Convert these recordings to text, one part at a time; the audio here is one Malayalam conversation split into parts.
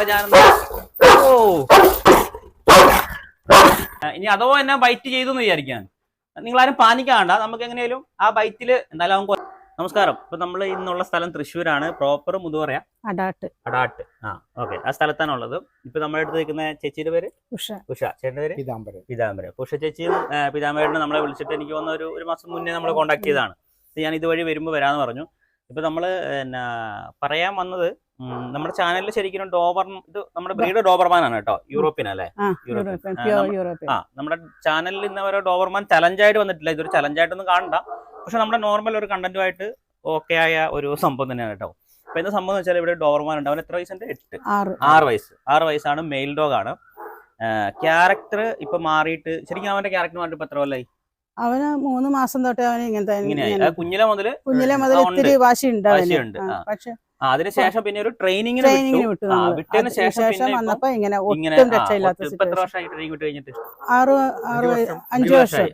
ഇവിടെ ഞാൻ ഓ ഇനി അതോ എന്നെ ബൈറ്റ് ചെയ്തു എന്ന് വിചാരിക്കാൻ നിങ്ങളാരും പാനിക്കാണ്ട നമുക്ക് എങ്ങനെയാലും ആ ബൈറ്റിൽ എന്തായാലും അവൻ നമസ്കാരം. ഇപ്പൊ നമ്മൾ ഇന്നുള്ള സ്ഥലം തൃശ്ശൂരാണ്. പ്രോപ്പർ മുതുവറയ അടാട്ട്. അടാട്ട്. ആ ഓക്കെ ആ സ്ഥലത്താണ് ഉള്ളത്. ഇപ്പൊ നമ്മുടെ അടുത്ത് നിൽക്കുന്ന ചേച്ചിയുടെ പേര്? ഉഷ. ഉഷ. ചേട്ടന്റെ പേര്? പീതാംബരൻ. പിതാംബര ഉഷ ചേച്ചിയും പീതാംബരനും നമ്മളെ വിളിച്ചിട്ട് എനിക്ക് വന്ന ഒരു ഒരു മാസം മുന്നേ നമ്മൾ കോൺടാക്ട് ചെയ്തതാണ്. ഞാൻ ഇതുവഴി വരുമ്പോൾ വരാന്ന് പറഞ്ഞു. ഇപ്പൊ നമ്മൾ എന്നാ പറയാൻ വന്നത് നമ്മുടെ ചാനലിൽ ശരിക്കും ഡോബർ ഇത് നമ്മുടെ ബ്രീഡ് ഡോബർമാൻ ആണ് കേട്ടോ യൂറോപ്യൻ അല്ലേ? യൂറോപ്യൻ. ആ, നമ്മുടെ ചാനലിൽ ഇന്ന് വരെ ഡോബർമാൻ ചലഞ്ചായിട്ട് വന്നിട്ടില്ല ഇതൊരു ചലഞ്ചായിട്ടൊന്നും കാണണ്ട. പക്ഷെ നമ്മുടെ നോർമൽ ഒരു കണ്ടന്റുമായിട്ട് ഓക്കെ ആയ ഒരു സംഭവം തന്നെയാണ് കേട്ടോ. അപ്പൊ എന്താ സംഭവം വെച്ചാൽ ഇവിടെ ഡോബർമാൻ ഉണ്ട്. അവൻ എത്ര വയസ്സുണ്ട്? എട്ട്. ആറ്. ആറ് വയസ്സ്. ആറ് വയസ്സാണ് മെയിൽ ഡോഗ് ആണ്. ക്യാരക്ടർ ഇപ്പൊ മാറിയിട്ട് ശരിക്കും അവന്റെ ക്യാരക്ടർ മാറിയിട്ട് ഇപ്പൊ എത്ര കൊല്ലായി? അവന് മൂന്ന് മാസം തൊട്ടേ അവന് ഇങ്ങനത്തെ കുഞ്ഞിലെ മുതൽ കുഞ്ഞിലെ മുതൽ ഒത്തിരി വാശി ഉണ്ടാവും. പക്ഷെ അതിനുശേഷം പിന്നെ ഒരു ട്രെയിനിങ്ങിന് ട്രെയിനിങ്ങിന് വിട്ടു. ശേഷം വന്നപ്പോ ഇങ്ങനെ ഒട്ടും രക്ഷയില്ലാത്ത ആറ് ആറ് അഞ്ച് വർഷം.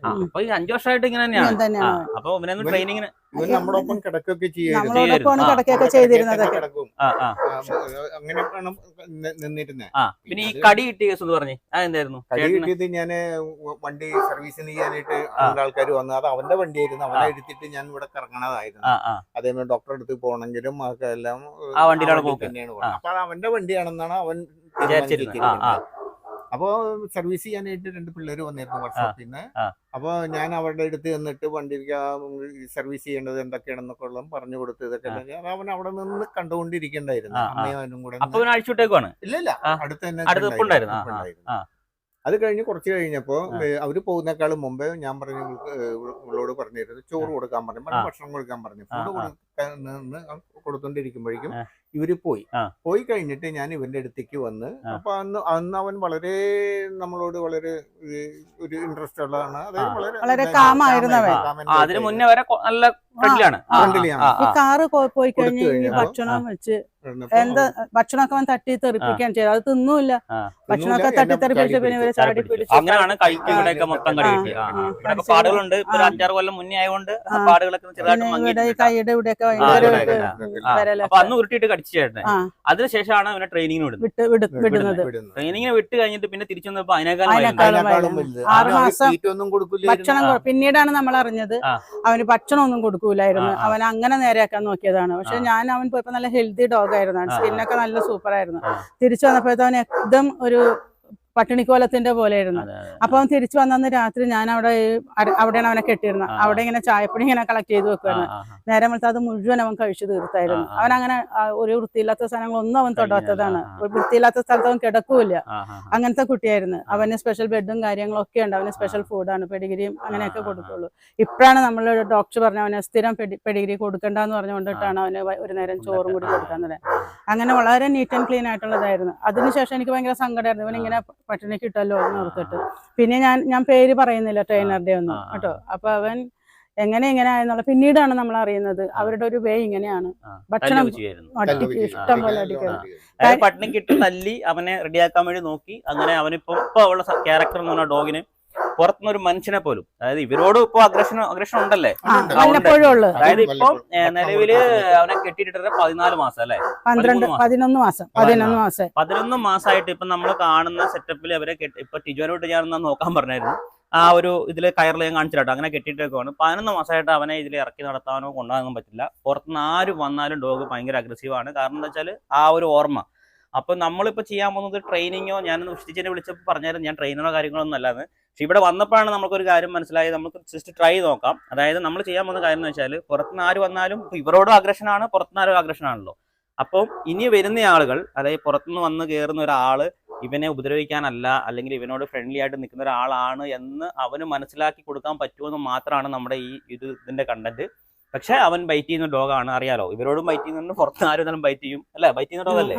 അഞ്ച് വർഷമായിട്ട് ഇങ്ങനെ ഇങ്ങനെ തന്നെയാണ്. അപ്പൊ ട്രെയിനിങ്ങിന് നമ്മളൊപ്പം കിടക്കൊക്കെ ചെയ്യായിരുന്നു നമ്മളോടൊപ്പമാണ് അവിടെ ചെയ്തിരുന്നതൊക്കെ അങ്ങനെയൊക്കെയാണ് നിന്നിരുന്നത് പിന്നെ ഈ കടി കിട്ടിയ കേസ് എന്ന് പറഞ്ഞേ. അതെന്തായിരുന്നു കടി കിട്ടിയത് ഞാൻ വണ്ടി സർവീസിന് ചെയ്യാനായിട്ട് ആൾക്കാർ വന്നു. അത് അവന്റെ വണ്ടിയായിരുന്നു. അവനെ എടുത്തിട്ട് ഞാൻ ഇവിടെ കറങ്ങണതായിരുന്നു. അതേപോലെ ഡോക്ടറെ അടുത്ത് പോകണമെങ്കിലും അതൊക്കെ എല്ലാം. തന്നെയാണ്. അപ്പൊ അവന്റെ വണ്ടിയാണെന്നാണ് അവൻ വിചാരിച്ചിരുന്നത്. ആ, ആ. തീരുമാനിച്ചിരിക്കുന്നത്. അപ്പൊ സർവീസ് ചെയ്യാനായിട്ട് രണ്ട് പിള്ളേര് വന്നിരുന്നു വർക്ക്ഷോപ്പിൽ നിന്ന് അപ്പോൾ അപ്പൊ ഞാൻ അവരുടെ അടുത്ത് ചെന്നിട്ട് വണ്ടി സർവീസ് ചെയ്യേണ്ടത് എന്തൊക്കെയാണെന്നൊക്കെ ഉള്ള പറഞ്ഞു കൊടുത്ത് ഇതൊക്കെ അവൻ അവിടെ നിന്ന് കണ്ടുകൊണ്ടിരിക്കണ്ടായിരുന്നു. അമ്മയും അവനും കൂടെ അഴിച്ചുവിട്ടേക്കാണ് ഇവൻ ഇല്ല ഇല്ല ആ. അടുത്ത് തന്നെ. അത് കഴിഞ്ഞ് കുറച്ച് കഴിഞ്ഞപ്പോ ആ. അവർ പോകുന്നേക്കാളും മുമ്പേ ഞാൻ പറഞ്ഞു ഉള്ളോട് ഇവളോട് പറഞ്ഞിരുന്നു ചോറ് കൊടുക്കാൻ പറഞ്ഞു. ഭക്ഷണം കൊടുക്കാൻ പറഞ്ഞു ഫുഡ്. കൊടുക്കാൻ കൊടുത്തോണ്ടിരിക്കുമ്പോഴേക്കും. ഇവർ പോയി. പോയി കഴിഞ്ഞിട്ട് ഞാൻ ഇവന്റെ അടുത്തേക്ക് വന്ന്. അപ്പൊ അന്ന് അന്ന് അവൻ വളരെ നമ്മളോട് വളരെ ഒരു ഇൻട്രസ്റ്റ് ഉള്ളതാണ്. അതായത് വളരെ അതിന് മുന്നേ വരെ നല്ല. കാറ് പോയി കഴിഞ്ഞ് ഭക്ഷണം വെച്ച് എന്താ ഭക്ഷണമൊക്കെ അവൻ തട്ടി തെറിപ്പിക്കാൻ ചെയ്തു. അത് തിന്നൂല്ല. ഭക്ഷണമൊക്കെ തട്ടി തെറിപ്പിച്ച് പിന്നെ ഇവരെ ചാടി പിടിച്ചു അങ്ങനെയാണ് കൈക്ക് ആ, മൊത്തം. പാടുകളുണ്ട്. അഞ്ചാറ് കൊല്ലം മുന്നേ ആയതുകൊണ്ട്. പാടുകളൊക്കെ ചെറുതായിട്ട് കൈയുടെ ഇവിടെയൊക്കെ ഭയങ്കര അന്ന് ഉരുട്ടിയിട്ട് ചേട്ടനെ ആ. അതിനുശേഷമാണ് അവനെ ട്രെയിനിങ്ങിന് വിടുന്നത്. ട്രെയിനിങ്ങിന് വിട്ട് കഴിഞ്ഞിട്ട് പിന്നെ തിരിച്ചു വന്നപ്പോ അതിനേക്കാളും പിന്നീടാണ് നമ്മൾ അറിഞ്ഞത്. അവന് ഭക്ഷണം ഒന്നും കൊടുക്കൂലായിരുന്നു. അവൻ അങ്ങനെ നേരെയാക്കാൻ നോക്കിയതാണ്. പക്ഷെ ഞാൻ അവൻ പോയപ്പോ നല്ല ഹെൽത്തി ഡോഗ് ആയിരുന്നു. സ്കിന്നൊക്കെ നല്ല സൂപ്പർ ആയിരുന്നു. തിരിച്ചു വന്നപ്പോഴത്തെ അവൻ എക്ദം ഒരു പട്ടിണിക്കോലത്തിന്റെ പോലെയായിരുന്നു. അപ്പൊ അവൻ തിരിച്ചു വന്നന്ന് രാത്രി ഞാൻ അവിടെ അവിടെയാണ് അവനെ കെട്ടിയിരുന്നത്. അവിടെ ഇങ്ങനെ ചായപ്പൊടി ഇങ്ങനെ കളക്ട് ചെയ്ത് വെക്കുവായിരുന്നു. നേരം വെളുത്ത് അത് മുഴുവൻ അവൻ കഴിച്ചു തീർത്തായിരുന്നു. അവൻ അങ്ങനെ ഒരു വൃത്തിയില്ലാത്ത സാധനങ്ങളൊന്നും അവൻ തൊടാത്തതാണ്. വൃത്തിയില്ലാത്ത സ്ഥലത്ത് അവൻ കിടക്കൂല അങ്ങനത്തെ കുട്ടിയായിരുന്നു. അവന് സ്പെഷ്യൽ ബെഡും കാര്യങ്ങളൊക്കെ ഉണ്ട്. അവന് സ്പെഷ്യൽ ഫുഡാണ് പെഡിഗ്രിയും അങ്ങനെയൊക്കെ. കൊടുക്കുള്ളൂ. ഇപ്പോഴാണ് നമ്മൾ ഡോക്ടർ പറഞ്ഞ അവനെ സ്ഥിരം പെഡിഗ്രി കൊടുക്കണ്ടെന്ന് പറഞ്ഞുകൊണ്ടിട്ടാണ് അവന് ഒരു നേരം ചോറും കൂടി കൊടുക്കാൻ അങ്ങനെ വളരെ നീറ്റ് ആൻഡ് ക്ലീൻ ആയിട്ടുള്ളതായിരുന്നു. അതിനുശേഷം എനിക്ക് ഭയങ്കര സങ്കടമായിരുന്നു ഇവൻ പട്ടിണി കിട്ടല്ലോ എന്ന് ഓർത്തിട്ട്. പിന്നെ ഞാൻ ഞാൻ പേര് പറയുന്നില്ല ട്രെയിനറുടെ ഒന്നും. കേട്ടോ. അപ്പൊ അവൻ എങ്ങനെ ഇങ്ങനെ ആയെന്നുള്ള പിന്നീടാണ് നമ്മൾ അറിയുന്നത്. അവരുടെ ഒരു വേ ഇങ്ങനെയാണ്. ഭക്ഷണം ഇഷ്ടം പോലെ അടിക്കുന്നത് പട്ടിണി കിട്ടി തല്ലി അവനെ റെഡിയാക്കാൻ വേണ്ടി നോക്കി. അങ്ങനെ അവനിപ്പോ ഇപ്പൊ ഉള്ള ക്യാരക്ടർ എന്ന് പറഞ്ഞ ഡോഗിന് പുറത്തുനിന്ന് ഒരു മനുഷ്യനെ പോലും. അതായത് ഇവരോട് ഇപ്പൊ അഗ്രഷൻ അഗ്രഷൻ ഉണ്ടല്ലേ. അതായത് ഇപ്പൊ നിലവിൽ അവനെ കെട്ടിയിട്ടിട്ട് പതിനാല് മാസം അല്ലെ? പന്ത്രണ്ട് മാസം. പതിനൊന്ന് മാസം. പതിനൊന്ന് മാസം. പതിനൊന്ന് മാസമായിട്ട് ഇപ്പൊ നമ്മൾ കാണുന്ന സെറ്റപ്പിൽ അവരെ ഇപ്പൊ ടിജോനോട്ട് ഞാൻ ഒന്ന് നോക്കാൻ പറഞ്ഞായിരുന്നു. ആ ഒരു ഇതിൽ കയറിൽ ഞാൻ കാണിച്ചിട്ടോ അങ്ങനെ കെട്ടിയിട്ടേക്കാണ് പതിനൊന്ന് മാസമായിട്ട് അവനെ ഇതിൽ ഇറക്കി നടത്താനോ കൊണ്ടുപോകാനോ പറ്റില്ല. പുറത്തുനിന്ന് ആര് വന്നാലും ഡോഗ് ഭയങ്കര ആണ്. കാരണം എന്താ വെച്ചാൽ ആ ഒരു ഓർമ്മ. അപ്പൊ നമ്മളിപ്പോ ചെയ്യാൻ പോകുന്നത് ട്രെയിനിങ്ങോ ഞാൻ സൃഷ്ടിച്ചതിനെ വിളിച്ചപ്പോൾ പറഞ്ഞായിരുന്നു ഞാൻ ട്രെയിനറോ കാര്യങ്ങളൊന്നും അല്ലാന്ന്. പക്ഷെ ഇവിടെ വന്നപ്പോഴാണ് നമുക്കൊരു കാര്യം മനസ്സിലായത്. നമുക്ക് ജസ്റ്റ് ട്രൈ നോക്കാം. അതായത് നമ്മൾ ചെയ്യാൻ പോകുന്ന കാര്യം എന്ന് വെച്ചാൽ പുറത്തുനിന്ന് ആര് വന്നാലും ഇവരോടും ആഗ്രഷനാണ് പുറത്തുനിന്ന് ആരും ആഗ്രഷനാണല്ലോ അപ്പം ഇനി വരുന്ന ആളുകൾ അതായത് പുറത്തുനിന്ന് വന്ന് കയറുന്ന ഒരാൾ ഇവനെ ഉപദ്രവിക്കാനല്ല അല്ലെങ്കിൽ ഇവനോട് ഫ്രണ്ട്ലി ആയിട്ട് നിൽക്കുന്ന ഒരാളാണ് എന്ന് അവന് മനസ്സിലാക്കി കൊടുക്കാൻ പറ്റുമെന്ന് മാത്രമാണ് നമ്മുടെ ഈ ഇത് ഇതിന്റെ കണ്ടന്റ് പക്ഷെ അവൻ ബൈറ്റ് ചെയ്യുന്ന ഡോഗാണ് അറിയാലോ? ഇവരോടും ബൈറ്റ് ചെയ്യുന്നുണ്ട് പുറത്ത് ആരും ബൈറ്റ് ചെയ്യും. അല്ലെ? ബൈറ്റ് ചെയ്യുന്ന ഡോഗല്ലേ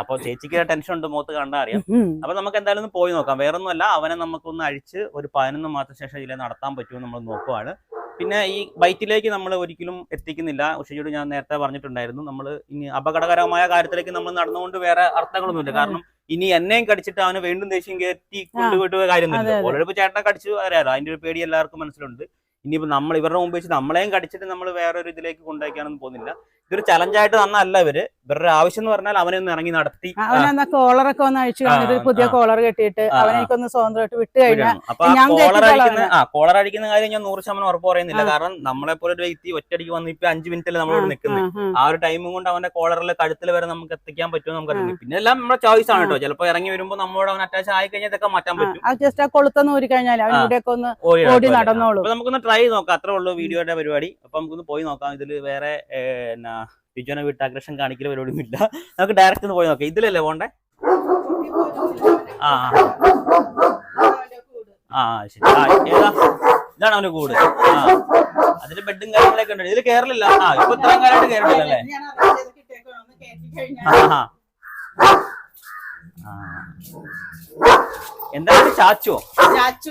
അപ്പൊ ചേച്ചിക്ക് ടെൻഷൻ ഉണ്ട് മുഖത്ത് കണ്ടാ അറിയാം. അപ്പൊ നമുക്ക് എന്തായാലും ഒന്ന് പോയി നോക്കാം. വേറൊന്നുമല്ല അവനെ നമുക്കൊന്ന് അഴിച്ച് ഒരു പതിനൊന്ന് മാസത്തിന് ശേഷം ഇതിലെ നടത്താൻ പറ്റുമോ നമ്മൾ നോക്കുവാണ്. പിന്നെ ഈ ബൈറ്റിലേക്ക് നമ്മൾ ഒരിക്കലും എത്തിക്കുന്നില്ല. ഉഷയോട് ഞാൻ നേരത്തെ പറഞ്ഞിട്ടുണ്ടായിരുന്നു നമ്മൾ ഇനി അപകടകരമായ കാര്യത്തിലേക്ക് നമ്മൾ നടന്നുകൊണ്ട് വേറെ അർത്ഥങ്ങളൊന്നുമില്ല. കാരണം ഇനി എന്നെയും കടിച്ചിട്ട് അവന് വീണ്ടും ദേഷ്യം കയറ്റി കൊണ്ടുപോയിട്ട് കാര്യം കാര്യമൊന്നുമില്ല. ഇപ്പൊ ചേട്ടനെ കടിച്ചു അറിയാലോ? അതിന്റെ ഒരു പേടി എല്ലാവർക്കും മനസ്സിലുണ്ട്. ഇനിയിപ്പോ നമ്മൾ ഇവരുടെ മുമ്പ് വെച്ച് നമ്മളെയും കടിച്ചിട്ട് നമ്മൾ വേറൊരു ഇതിലേക്ക് കൊണ്ടുപോയിക്കാനൊന്നും പോകുന്നില്ല. ഇതൊരു ചലഞ്ചായിട്ട് തന്നല്ല ഇവർ. ഇവരുടെ ആവശ്യം എന്ന് പറഞ്ഞാൽ അവനെ ഒന്ന് ഇറങ്ങി നടത്തി. അവനെന്നാ കോളറൊക്കെ ഒന്ന് അഴിച്ചു കഴിഞ്ഞിട്ട് പുതിയ. കോളർ കെട്ടിയിട്ട് ആ, അവനെ ആ. എനിക്കൊന്ന് സ്വതന്ത്രമായിട്ട് വിട്ട് കഴിഞ്ഞാൽ കോളർ അടിക്കുന്ന കാര്യം ഞാൻ നൂറ് ശതമാനം ഉറപ്പ് പറയുന്നില്ല. കാരണം നമ്മളെ പോലെ ഒരു വ്യക്തി ഒറ്റയടിക്ക് വന്ന് ഇപ്പൊ അഞ്ചു മിനിറ്റിൽ നമ്മളോട് നിൽക്കുന്നത് ആ, ഒരു ടൈമും കൊണ്ട് അവന്റെ കോളറിലെ കഴുത്തിൽ വരെ നമുക്ക് എത്തിക്കാൻ പറ്റുമോ നമുക്ക് പിന്നെ എല്ലാം നമ്മുടെ ചോയ്സ് ആണ് കേട്ടോ. ചിലപ്പോ ഇറങ്ങി വരുമ്പോ നമ്മളോട് അവൻ അറ്റാച്ച് ആയി കഴിഞ്ഞാൽ ഇതൊക്കെ മാറ്റാൻ പറ്റും. ജസ്റ്റ് ആ കൊളുത്തൊന്ന് ഊരി കഴിഞ്ഞാൽ അവൻ ആ. ഇവിടെയൊക്കെ ഒന്ന് ഓടി നടന്നോളൂ. നമുക്കൊന്ന് ട്രൈ നോക്കാം. അത്രേ ഉള്ളൂ വീഡിയോയുടെ പരിപാടി. അപ്പൊ നമുക്കൊന്ന് പോയി നോക്കാം. ഇതിൽ വേറെ എന്നാ വിട്ട് അഗ്രഷൻ കാണിക്കൽ പരിപാടിയൊന്നുമില്ല. നമുക്ക് ഡയറക്റ്റ് ഒന്ന് പോയി നോക്കാം. ഇതിലല്ലേ പോണ്ടേ ആ ആ. ശരി. ആ ഏതാ? ഇതാണ് അവന്റെ കൂട്. ആ. അതിന്റെ ബെഡും കാര്യങ്ങളൊക്കെ ഉണ്ട്. ഇതിൽ കേരളില്ല ആ ഇപ്പൊ ഇത്രയും കാലമായിട്ട് ആ. ആ. എന്താണ് ചാച്ചുവോ? ചാച്ചു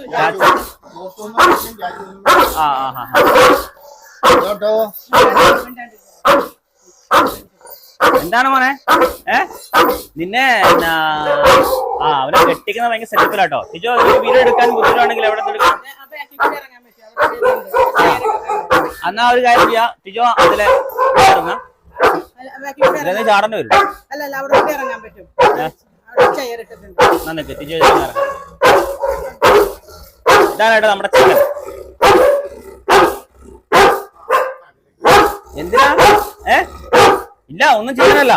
ആ ആ ആ. എന്താണ് മോനെ? ഏ? നിന്നെ ആ അവനെ കെട്ടിക്കുന്ന ഭയങ്കര സെറ്റപ്പിലാട്ടോ തിജോ വീഡിയോ എടുക്കാൻ ബുദ്ധിമുട്ടാണെങ്കിൽ എവിടെ എന്നാ ഒരു കാര്യം ചെയ്യാം. തിജോ അതിലെ ചാടേണ്ടി വരും? അല്ല അല്ല അവിടെ ഇറങ്ങാൻ പറ്റും ഏ? അവിടെ ചെയർ ഇട്ടിട്ടുണ്ട് എന്നാ നിക്ക് ടിജോ ഇതിൽ നിന്ന് ഇറങ്ങാം. ഇതാണ് കേട്ടോ നമ്മുടെ ചിക്കൻ എന്തിനാ? ഏ? ഇല്ല ഒന്നും ചെയ്യാനല്ല.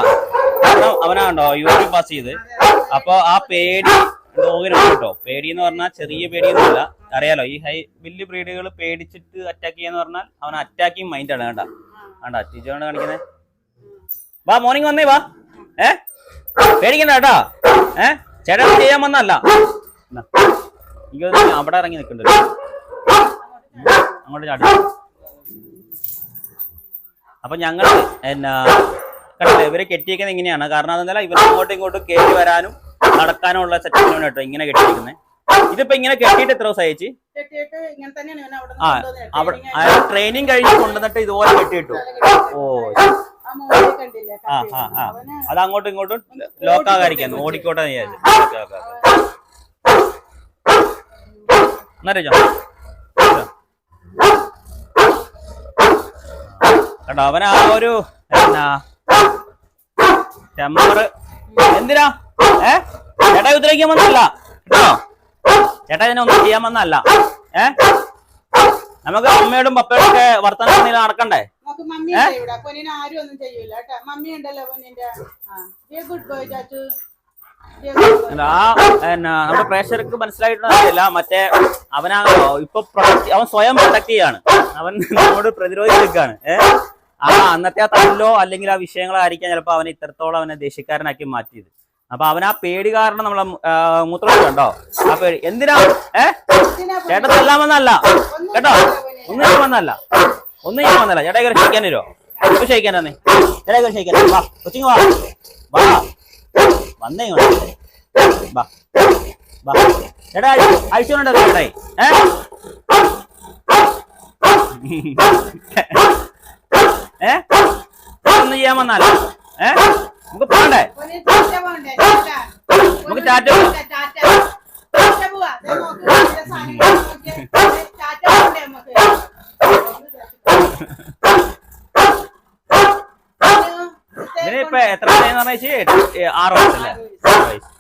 കാരണം അവനാണ്ടോ യൂറിൻ പാസ് ചെയ്ത്. അപ്പൊ ആ പേടി ഡോഗിനുണ്ട് കേട്ടോ. പേടി എന്ന് പറഞ്ഞാൽ ചെറിയ പേടിയൊന്നുമില്ല. അറിയാലോ ഈ ഹൈ വലിയ ബ്രീഡുകൾ പേടിച്ചിട്ട് അറ്റാക്ക് ചെയ്യാന്ന് പറഞ്ഞാൽ അവൻ അറ്റാക്കിങ് മൈൻഡ് ആണ്. കേട്ടാ വേണ്ട ടീച്ചറാണ് കാണിക്കുന്നത് വാ മോർണിംഗ് വന്നേ വാ. ഏ? പേടിക്കണ്ട കേട്ടാ. ഏ? ചേട്ടാ ചെയ്യാൻ വന്നല്ല. എനിക്ക് അവിടെ ഇറങ്ങി നിൽക്കണ്ടല്ലോ. അങ്ങോട്ട് ചാടി. അപ്പൊ ഞങ്ങൾ എന്നാ കണ്ടില്ലേ? ഇവരെ കെട്ടിയിരിക്കുന്നത് ഇങ്ങനെയാണ്. കാരണം അതെന്നല്ല ഇവർ അങ്ങോട്ടും ഇങ്ങോട്ടും കയറി വരാനും നടക്കാനും ഉള്ള സെറ്റപ്പിനാണ് കേട്ടോ ഇങ്ങനെ കെട്ടിയിരിക്കുന്നത് ഇതിപ്പോ ഇങ്ങനെ കെട്ടിയിട്ട് എത്ര ദിവസം അയച്ചു ആ അവിടെ ട്രെയിനിങ് കഴിഞ്ഞ് കൊണ്ടുവന്നിട്ട് ഇതുപോലെ കെട്ടിയിട്ടു? ഓ ആ ആ അത് അങ്ങോട്ടും ഇങ്ങോട്ടും ലോക്കാകാരിക്കുന്നു ഓടിക്കോട്ടെ എന്ന് വിചാരിച്ചു. Okay okay okay. കേട്ടോ അവൻ ആ ഒരു എന്നാ ടെമ്പർ എന്തിനാ? ഏ? ചേട്ടാ ഉദ്രവിക്കാൻ വന്നല്ല കേട്ടോ ചേട്ടാ ഇതിനെ ഒന്നും ചെയ്യാൻ വന്നല്ല ഏ? നമുക്ക് അമ്മയോടും പപ്പയോടും ഒക്കെ വർത്തമാനം എന്തെങ്കിലും നടക്കണ്ടേ? നമുക്ക് മമ്മി ഇവിടെ പൊന്നിനെ ആരും ഒന്നും ചെയ്യൂല കേട്ടോ. മമ്മി ഉണ്ടല്ലോ പൊന്നിന്റെ. ആ. Good boy Chachu. Be a good boy. എന്താ, ആ എന്നാ നമ്മുടെ പ്രേക്ഷകർക്ക് മനസ്സിലായിട്ടുണ്ടാവില്ല മറ്റേ അവനാ ഇപ്പൊ അവൻ സ്വയം പ്രൊട്ടക്ട് ചെയ്യാണ്. അവൻ നമ്മോട് പ്രതിരോധിച്ചിരിക്കാണ് ഏഹ് ആ അന്നത്തെ ആ തല്ലോ അല്ലെങ്കിൽ ആ വിഷയങ്ങളായിരിക്കാം ചിലപ്പോ അവനെ ഇത്രത്തോളം അവനെ ദേഷ്യക്കാരനാക്കി മാറ്റിയത്. അപ്പൊ അവൻ ആ പേടി കാരണം നമ്മളെ മൂത്രം കണ്ടോ? ആ പേടി എന്തിനാ? ഏ? ചേട്ടൻ തല്ലാൻ വന്നല്ല കേട്ടോ? ഒന്നും ഞാൻ വന്നല്ല ഒന്നും ഞാൻ വന്നല്ല ചേട്ടാ കയറി ക്ഷയിക്കാൻ വരുമോ ഇപ്പൊ ക്ഷയിക്കാൻ തന്നെ ചേട്ടാ കയറി ക്ഷയിക്കാൻ വാ കൊച്ചിങ് വാ. വാ. വന്നേ. വാ. വാ. ചേട്ടാ അഴിച്ചോണ്ടോ ചേട്ടായി ഏ? ഏ? ഒന്നും ചെയ്യാൻ വന്നല്ല ഏ? നമുക്ക് പോണ്ടേ? നമുക്ക് ടാറ്റ ഇതിനിപ്പോ എത്ര ആറ് വയസ്സല്ലേ? ആറ് വയസ്സ്.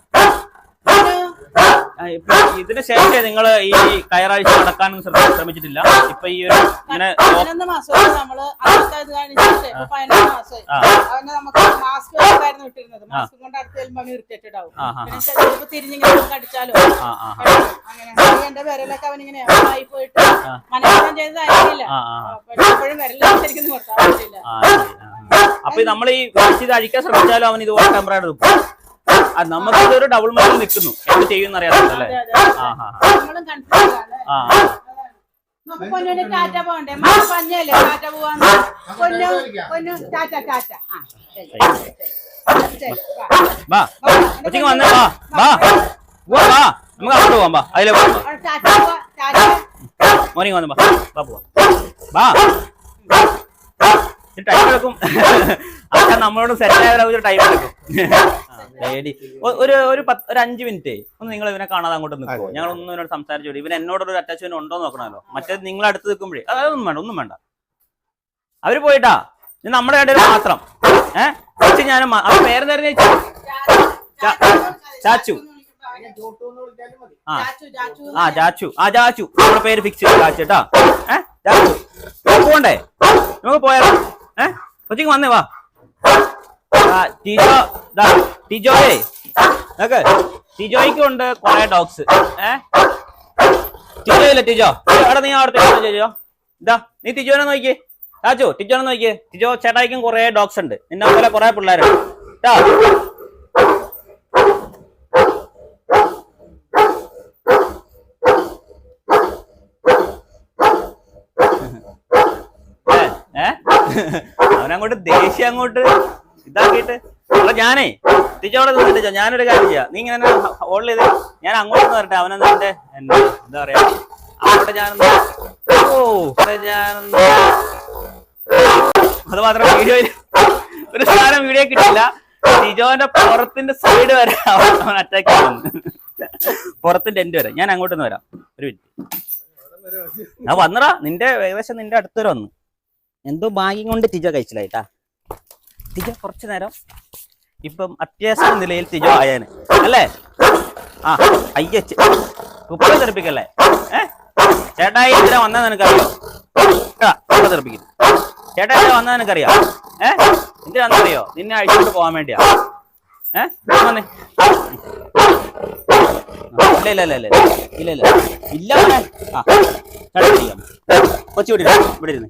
ഇതിന് ശേഷം നിങ്ങൾ ഈ കയറാഴ്ച നടക്കാനും ശ്രമിച്ചിട്ടില്ല. ഇപ്പൊ ഈ ഒരു ഇങ്ങനെ പതിനൊന്ന് മാസമായി നമ്മൾ പതിനൊന്ന് മാസമായി. നമുക്ക് മാസ്ക് ഇട്ടിരുന്നത്. മാസ്ക് കൊണ്ട് അടുത്ത് ചെല്ലുമ്പോ അവന് ഇറിറ്റേറ്റഡ് ആ, ആ. പിന്നെ ചിലപ്പോ തിരിഞ്ഞിങ്ങനെ നമുക്ക് അടിച്ചാലോ? ആ ആ അങ്ങനെ. എന്റെ വിരലൊക്കെ അവനിങ്ങനെ ആയി പോയിട്ട് ചെയ്തതായിരുന്നില്ല വിരലൊക്കെ ശരിക്കും നിർത്താൻ പറ്റില്ല. അപ്പൊ നമ്മൾ ഈ വാശി അഴിക്കാൻ ശ്രമിച്ചാലും അവൻ ഇതുപോലെ ടെമ്പറായിട്ട് നമുക്ക് ഇതൊരു ഡബിൾ മൈൻഡിൽ നിൽക്കുന്നു. എന്ത് ചെയ്യുമെന്ന് അറിയാത്തല്ലേ. ആ കൺഫ്യൂസ് ആ. ടാറ്റ പോണ്ടേ മഴ പഞ്ഞല്ലേ ടാറ്റ പോവാന്ന്? പൊന്നു പൊന്നു ടാറ്റ ടാറ്റ. ആ വന്നേ നമുക്ക് അങ്ങോട്ട് പോവാം ബാ അതിലെ പോവാം മോർണിംഗ് വന്നു ബാ ബാ പോവാം. വാ. ടൈം എടുക്കും. അതൊക്കെ നമ്മളോട് സെറ്റ് ആയ ഒരു ടൈം എടുക്കും. പേടി ഒരു ഒരു പത്ത് ഒരു അഞ്ച് മിനിറ്റ് ഒന്ന് നിങ്ങൾ ഇവനെ കാണാതെ അങ്ങോട്ട് നിൽക്കുമോ ഞങ്ങൾ ഒന്നും ഇവനോട് സംസാരിച്ചു ഇവൻ എന്നോട് ഒരു അറ്റാച്ച്മെന്റ് ഉണ്ടോ നോക്കണമല്ലോ. മറ്റേത് നിങ്ങൾ അടുത്ത് നിൽക്കുമ്പോഴേ. അതൊന്നും വേണ്ട ഒന്നും വേണ്ട. അവർ പോയിട്ടാ. നമ്മുടെ ഇടയിൽ മാത്രം. ഏഹ് ചേച്ചി ഞാൻ അവൻ പേരെന്തായിരുന്നു ചേച്ചി? ചാച്ചു. ആ. ആ ചാച്ചു. ആ ചാച്ചു. നമ്മുടെ പേര് ഫിക്സ് ചെയ്തു ചാച്ചു കേട്ടാ. ഏഹ് ചാച്ചു. പോണ്ടേ? നമുക്ക് പോയാലോ? ഏ? കൊച്ചിക്ക് വന്നേ വാ. ടീജോ ടീജോയെ നോക്ക് ടീജോയ്ക്കും ഉണ്ട് കുറെ ഡോഗ്സ് ഏ? ടീജോ ഇല്ല ടീജോ എടാ നീ അവിടെ ടീജോ ഇതാ നീ ടീജോനെ നോക്കിയേ. ചാച്ചു ടീജോനെ നോക്കിയേ. ടീജോ ചേട്ടായിക്കും കുറെ ഡോഗ്സ് ഉണ്ട്. നിന്നെ പോലെ കുറെ പിള്ളേരുണ്ട്. കേട്ടോ ഏ? ഏ? അവനങ്ങോട്ട് ദേഷ്യം അങ്ങോട്ട് ഇതാക്കിയിട്ട്. അല്ല ഞാനേ തിരിച്ചവിടെ നിന്നിട്ട് ഞാനൊരു കാര്യം ചെയ്യാം. നീ ഇങ്ങനെ ഹോൾഡ് ചെയ്ത് ഞാൻ അങ്ങോട്ട് വരട്ടെ. അവനെന്താ എന്റെ എന്താ പറയാ? അവിടെ ഞാനൊന്ന് ഓ അവിടെ ഞാനൊന്ന് അത് മാത്രം വീഡിയോയിൽ ഒരു സാധനം വീഡിയോ കിട്ടില്ല ടിജോന്റെ പുറത്തിന്റെ സൈഡ് വരെ അവൻ അവൻ അറ്റാക്ക് ചെയ്യുന്നു പുറത്തിന്റെ എൻഡ് വരെ. ഞാൻ അങ്ങോട്ടൊന്ന് വരാം. ഒരു മിനിറ്റ് ഞാൻ വന്നടാ. നിന്റെ ഏകദേശം നിന്റെ അടുത്തൊരു വന്നു. എന്തോ ഭാഗ്യം കൊണ്ട് തിജ കഴിച്ചില്ലായിട്ടാ തിജ കുറച്ചു നേരം ഇപ്പം അത്യാവശ്യ നിലയിൽ തിജ ആയാന്. അല്ലേ? ആ അയ്യച്ച്. കുപ്പ തെറിപ്പിക്കല്ലേ? ഏ? ചേട്ടായി ഇത്ര വന്നാ നിനക്കറിയോ ആ കുപ്പ തെറിപ്പിക്കുന്നു. ചേട്ടാ ഇത്ര വന്നാ നിനക്കറിയാം ഏ? അറിയോ നിന്നെ അഴിച്ചോട്ട് പോകാൻ വേണ്ടിയാ. ഏ? വന്നേ. ഇല്ല ഇല്ല ഇല്ല ഇല്ല ഇല്ല ഇല്ല. ഇല്ല ഇരിക്കാം. ഇവിടെ ഇരുന്ന്,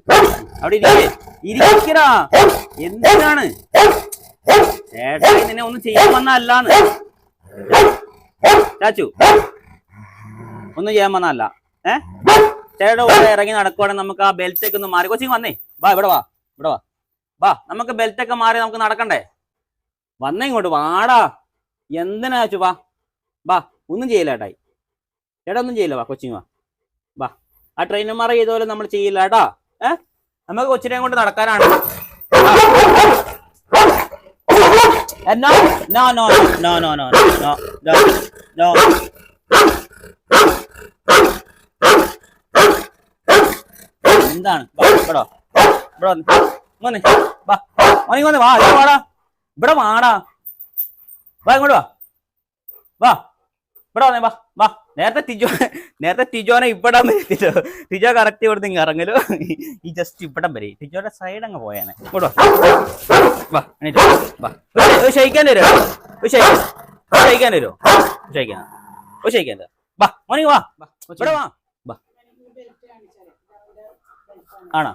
അവിടെ ഇരിക്കേ ഇരിക്കടാ. ചേട്ടായി നിന്നെ ഒന്നും ചെയ്യാൻ വന്നല്ലാന്ന് ചാച്ചു ഒന്നും ചെയ്യാൻ വന്നല്ല ഏ? ചേട്ടയുടെ കൂടെ ഇറങ്ങി നടക്കുവാണെങ്കിൽ നമുക്ക് ആ ബെൽറ്റ് ഒക്കെ ഒന്ന് മാറി. കൊച്ചി വന്നേ. വാ ഇവിടെ വാ ഇവിടെ വാ. വാ നമുക്ക് ബെൽറ്റ് ഒക്കെ മാറി നമുക്ക് നടക്കണ്ടേ? വന്നേ ഇങ്ങോട്ട് വാടാ. എന്തിനാ ചാച്ചു വാ. വാ ഒന്നും ചെയ്യില്ല ചേട്ടായി. ചേട്ടാ ഒന്നും ചെയ്യില്ല വാ കൊച്ചിങ് വാ. വാ. ആ ട്രെയിനർമാർ ചെയ്തപോലെ നമ്മൾ ചെയ്യില്ല കേട്ടോ. ഏ? നമുക്ക് കൊച്ചിനെയും കൊണ്ട് നടക്കാനാണ്. No no no no no no no no എന്താണ്? വാ, ഇവിടെ. വാ. വന്ന്. വാ മോനെ വാ ഇവിടെ വാടാ. ഇവിടെ വാടാ. വാ ഇങ്ങോട്ട് വാ. വാ. ഇവിടെ വന്നേ വാ വാ. നേരത്തെ ടിജോ നേരത്തെ ടിജോനെ ഇവിടം വരെ എത്തിച്ചോ ടിജോ കറക്റ്റ് ഇവിടുന്ന് ഇങ്ങ് ഇറങ്ങലോ? ഈ ജസ്റ്റ് ഇവിടം വരെ. ടിജോയുടെ സൈഡ് അങ്ങ് പോയാണ്. ഇങ്ങോട്ട് വാ. വാ. ഓ ഒരു- ഷെയ്ക്കാൻ തരുമോ ഒരു ഷെയ്ക്കാൻ ഷെയ്ക്കാൻ തരുമോ ഷെയ്ക്കാൻ ഒരു ഷെയ്ക്കാൻ തരാം വാ മോർണിംഗ് വാ. ഇവിടെ വാ. വാ. ആണോ?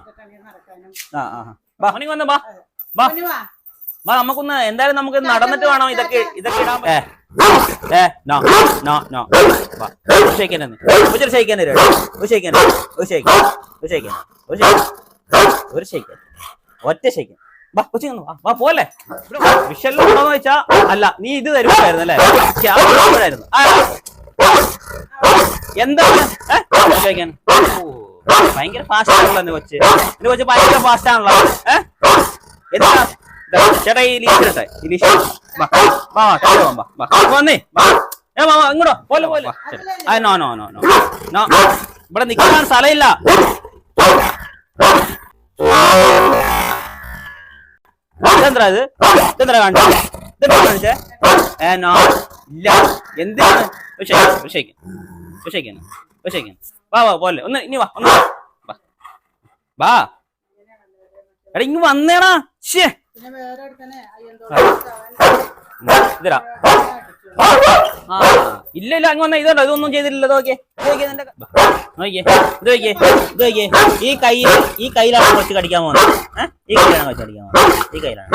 ആ ആ ആ. വാ മോർണിംഗ് വന്നോ വാ. വാ. വാ. നമുക്കൊന്ന് എന്തായാലും നമുക്ക് നടന്നിട്ട് വേണം ഇതൊക്കെ ഇതൊക്കെ ഇടാൻ ഏ നോ നോ നോ. ഒരു ഷേക്കാൻ തന്നെ. ഒരു ഷേക്കാൻ തരും. ഒരു ഷേക്കാൻ ഒരു ഷേക്കാൻ ഒരു ഷേക്കാൻ ഒരു ഷേക്കാൻ ഒരു ഷേക്കാൻ ഒറ്റ ഷേക്കാൻ വാ കൊച്ചി വാ വാ പോലെ വിഷെല്ലാം ഉണ്ടോന്ന് വെച്ചാ അല്ല നീ ഇത് തരുമായിരുന്നു അല്ലേ? തരുമായിരുന്നു എന്താണ് ഭയങ്കര ഫാസ്റ്റ് ആണല്ലോ എന്റെ കൊച്ച്. എന്റെ കൊച്ച് ഭയങ്കര ഫാസ്റ്റ് ആണല്ലോ. ഏഹ് എന്താ? ചേട്ടാ ഈ ലീസ്റ്റ് ഈ വന്നേ ഏ ഇങ്ങോട്ടോ പോലെ പോലെ. ആ no no no no. No. ഇവിടെ നിൽക്കാൻ സ്ഥലമില്ല. ഇതെന്താ ഇത്? ഇതെന്താ കാണിച്ചേ? ഇതെന്താ കാണിച്ചേ? ഏ നോ. ഇല്ല. എന്തിനാണ്? വിഷയിക്കാൻ വിഷയിക്കാൻ വാ വാ പോലെ. ഒന്ന് ഇനി വാ ഒന്ന് വാ. വാ. എടാ ഇങ്ങ് വന്നേടാ. ആ. ഇല്ല ഇല്ല അങ്ങ് വന്ന. ഇതുണ്ടോ? ഇതൊന്നും ചെയ്തിട്ടില്ല. നോക്കിയേ. നോക്കിയേ ഇത് നോക്കിയേ. ഇത് നോക്കിയേ. ഈ കൈ ഈ കയ്യിലാണ് കൊച്ചു കടിക്കാൻ പോകുന്നത്. ഏഹ് ഈ കയ്യിലാണ് കൊച്ചു കടിക്കാൻ പോകുന്നത്. ഈ കയ്യിലാണ്.